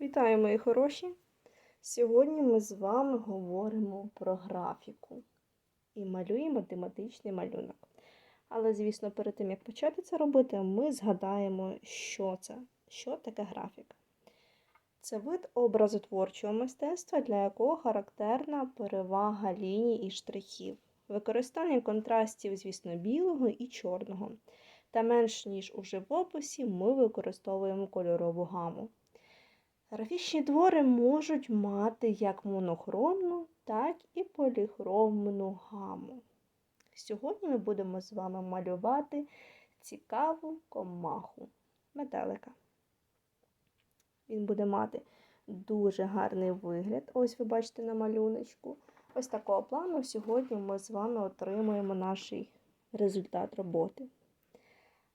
Вітаю, мої хороші! Сьогодні ми з вами говоримо про графіку і малюємо тематичний малюнок. Але, звісно, перед тим, як почати це робити, ми згадаємо, що це, що таке графіка. Це вид образотворчого мистецтва, для якого характерна перевага ліній і штрихів, використання контрастів, звісно, білого і чорного. Та менш ніж у живописі, ми використовуємо кольорову гаму. Графічні твори можуть мати як монохромну, так і поліхромну гаму. Сьогодні ми будемо з вами малювати цікаву комаху метелика. Він буде мати дуже гарний вигляд. Ось ви бачите на малюночку. Ось такого плану сьогодні ми з вами отримуємо наш результат роботи.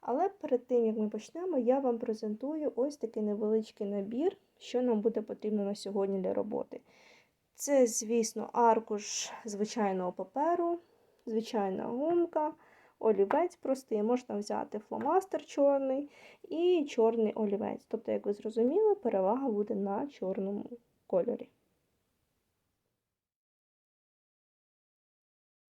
Але перед тим, як ми почнемо, я вам презентую ось такий невеличкий набір, що нам буде потрібно на сьогодні для роботи. Це, звісно, аркуш звичайного паперу, звичайна гумка, олівець простий, можна взяти фломастер чорний і чорний олівець. Тобто, як ви зрозуміли, перевага буде на чорному кольорі.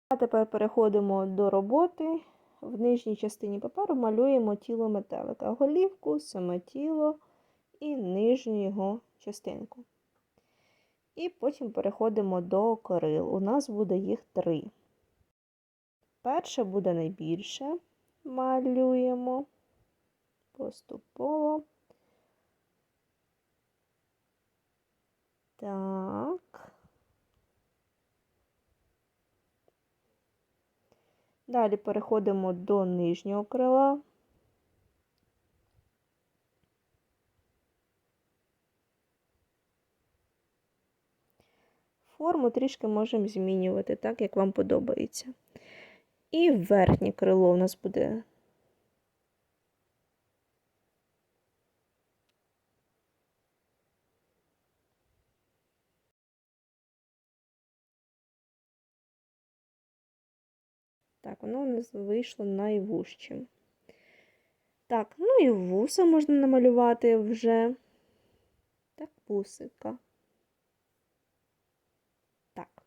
А тепер переходимо до роботи. В нижній частині паперу малюємо тіло метелика, голівку, саме тіло і нижню його частинку. І потім переходимо до корил. У нас буде їх три. Перше буде найбільше. Малюємо поступово. Так. Далі переходимо до нижнього крила. Форму трішки можемо змінювати, так, як вам подобається. І верхнє крило у нас буде. Так, воно у нас вийшло найвужчим. Так, ну і вуса можна намалювати вже. Так, вусика. Так.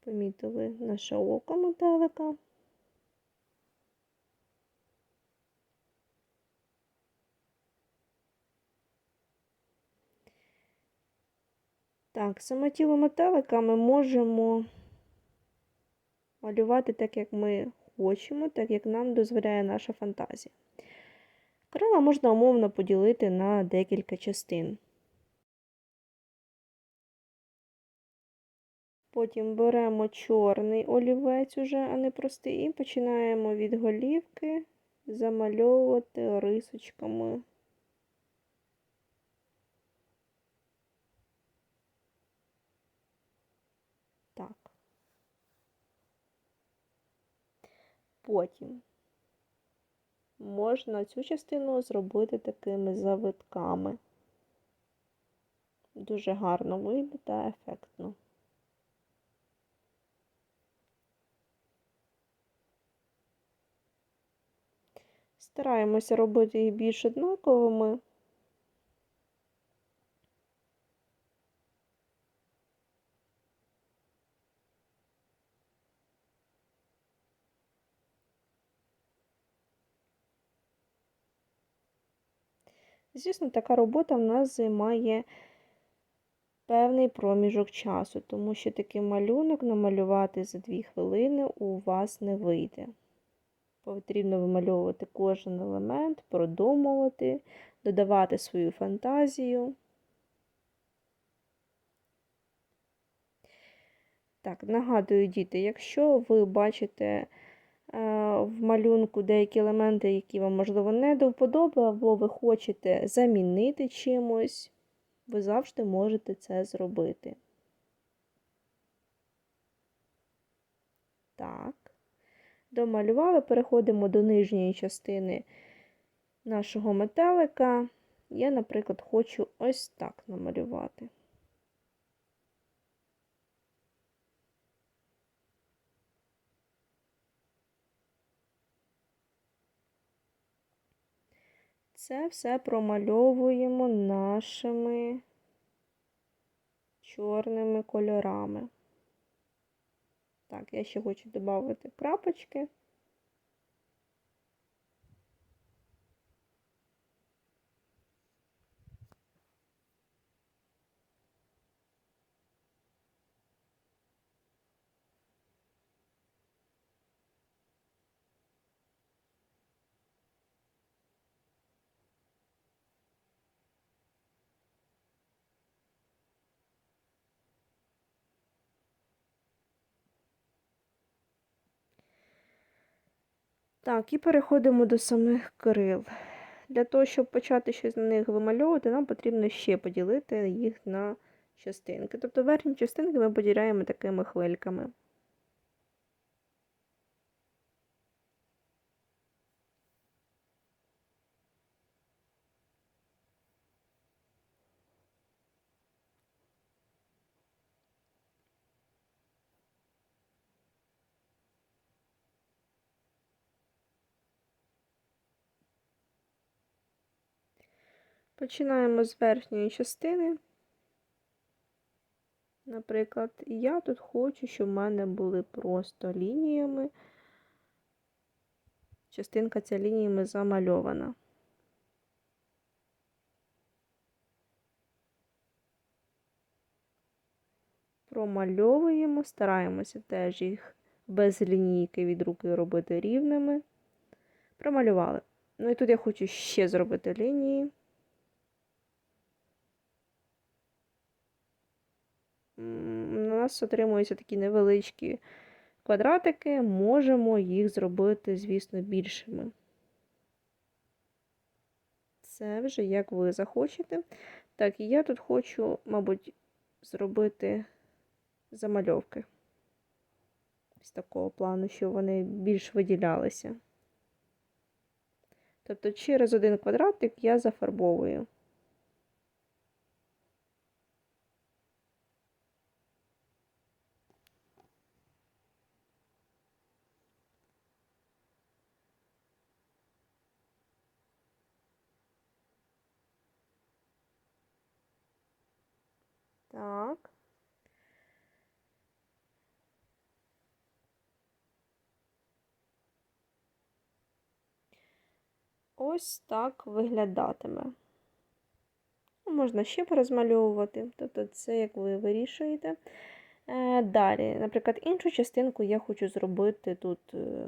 Помітили наше око метелика. Так, саме тіло метелика ми можемо малювати так, як ми хочемо, так як нам дозволяє наша фантазія. Крила можна умовно поділити на декілька частин. Потім беремо чорний олівець уже, а не простий, і починаємо від голівки замальовувати рисочками. Так. Потім можна цю частину зробити такими завитками. Дуже гарно вийде та ефектно. Стараємося робити їх більш однаковими. Звісно, така робота в нас займає певний проміжок часу, тому що такий малюнок намалювати за 2 хвилини у вас не вийде. Потрібно вимальовувати кожен елемент, продумувати, додавати свою фантазію. Так, нагадую, діти, якщо ви бачите в малюнку деякі елементи, які вам, можливо, не до вподоби, або ви хочете замінити чимось, ви завжди можете це зробити. Так, домалювали, переходимо до нижньої частини нашого метелика. Я, наприклад, хочу ось так намалювати. Це все промальовуємо нашими чорними кольорами. Так, я ще хочу додати крапочки. Так, і переходимо до самих крил. Для того, щоб почати щось на них вимальовувати, нам потрібно ще поділити їх на частинки. Тобто верхні частинки ми поділяємо такими хвильками. Починаємо з верхньої частини. Наприклад, я тут хочу, щоб в мене були просто лініями. Частинка ця лініями замальована. Промальовуємо, стараємося теж їх без лінійки від руки робити рівними. Промалювали. Ну і тут я хочу ще зробити лінії. У нас отримуються такі невеличкі квадратики, можемо їх зробити, звісно, більшими. Це вже як ви захочете. Так, і я тут хочу, мабуть, зробити замальовки з такого плану, щоб вони більш виділялися. Тобто, через один квадратик я зафарбовую. Так. Ось так виглядатиме. Ну, можна ще порозмальовувати, тобто це як ви вирішуєте. Е, далі, наприклад, іншу частинку я хочу зробити тут е,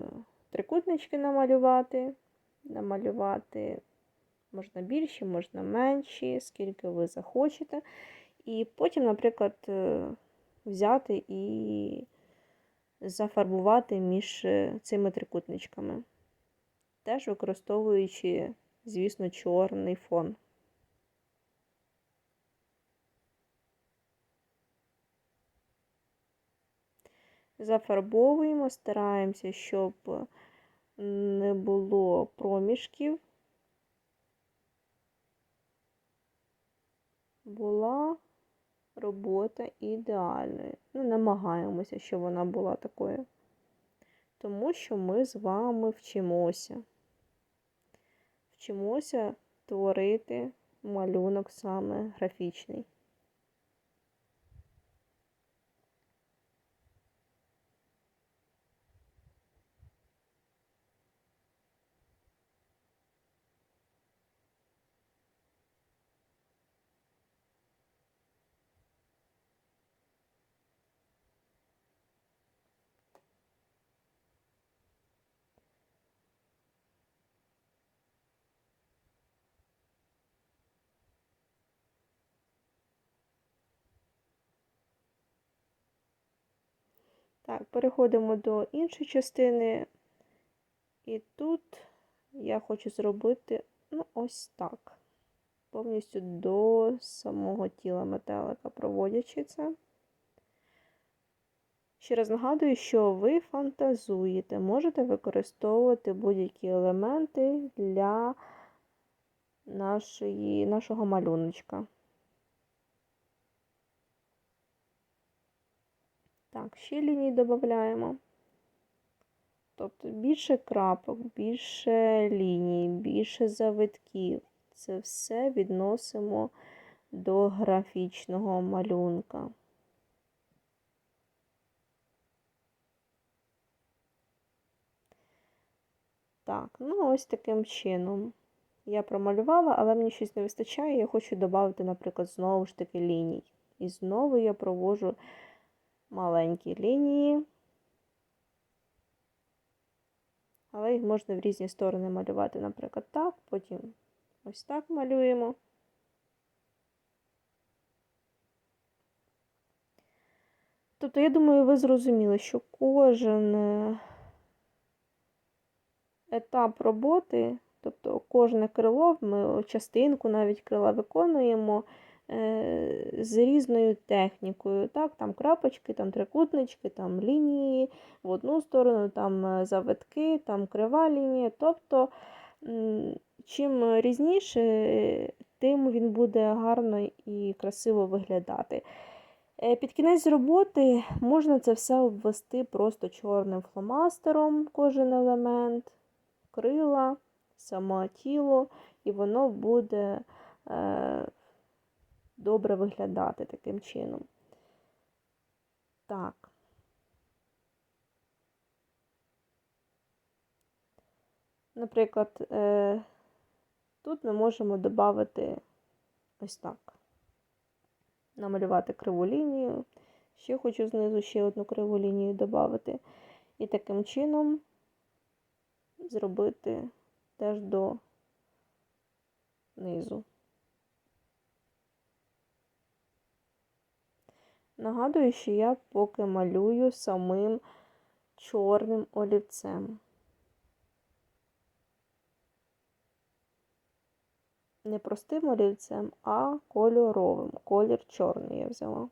трикутнички намалювати. Намалювати можна більші, можна менші, скільки ви захочете. І потім, наприклад, е, взяти і зафарбувати між цими трикутничками, теж використовуючи, звісно, чорний фон. Зафарбовуємо, стараємося, щоб не було проміжків. Була робота ідеальною. Ну, намагаємося, щоб вона була такою. Тому що ми з вами вчимося. Вчимося творити малюнок саме графічний. Так, переходимо до іншої частини. І тут я хочу зробити, ну, ось так. Повністю до самого тіла метелика, проводячи це. Ще раз нагадую, що ви фантазуєте, можете використовувати будь-які елементи для нашої, нашого малюночка. Так, ще лінії додаємо. Тобто більше крапок, більше ліній, більше завитків. Це все відносимо до графічного малюнка. Так, ну ось таким чином. Я промалювала, але мені щось не вистачає. Я хочу додати, наприклад, знову ж таки ліній. І знову я провожу маленькі лінії. Але їх можна в різні сторони малювати, наприклад, так, потім ось так малюємо. Тобто, я думаю, ви зрозуміли, що кожен е, етап роботи, тобто кожне крило, ми частинку навіть крила виконуємо з різною технікою. Так, Там крапочки, там трикутнички, там лінії в одну сторону, там е, завитки, там крива лінія. Тобто, чим різніше, тим він буде гарно і красиво виглядати. Е, під кінець роботи можна це все обвести просто чорним фломастером, кожен елемент, крила, саме тіло, і воно буде е, добре виглядати таким чином. Так. Наприклад, е, тут ми можемо додати ось так намалювати криву лінію. Ще хочу знизу ще одну криву лінію додати. І таким чином зробити теж до низу. Нагадую, що я поки малюю самим чорним олівцем. не простим олівцем, а кольоровим. Колір чорний я взяла.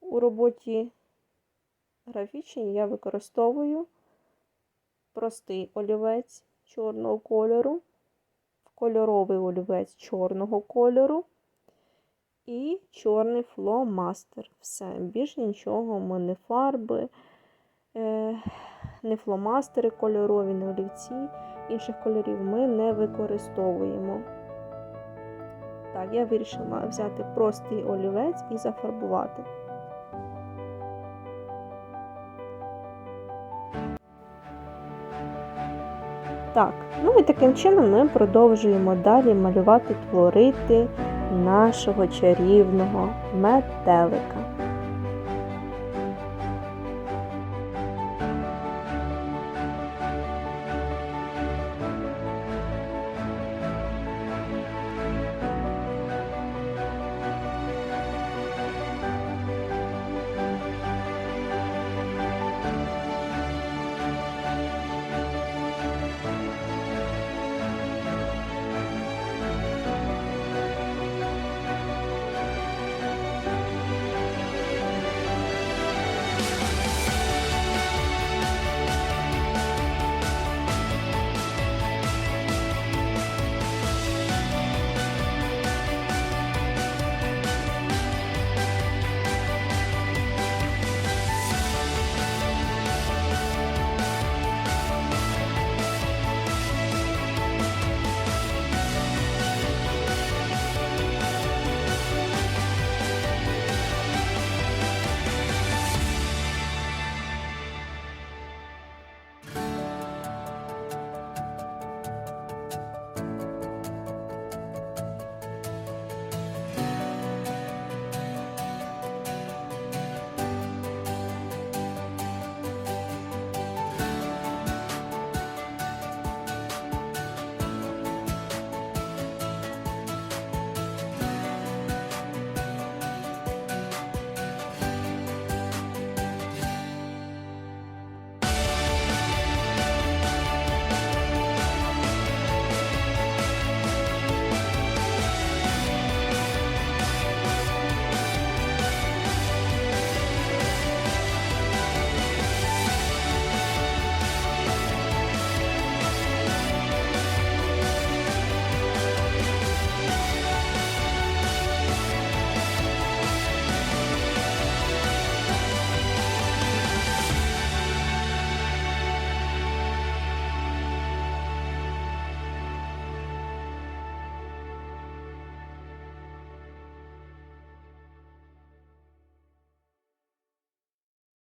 У роботі графічній я використовую простий олівець чорного кольору, кольоровий олівець чорного кольору і чорний фломастер. Все, більш нічого, ми не фарби. Е, не фломастери кольорові, не олівці інших кольорів ми не використовуємо. Так, я вирішила взяти простий олівець і зафарбувати. Так, ну і таким чином ми продовжуємо далі малювати, творити нашого чарівного метелика.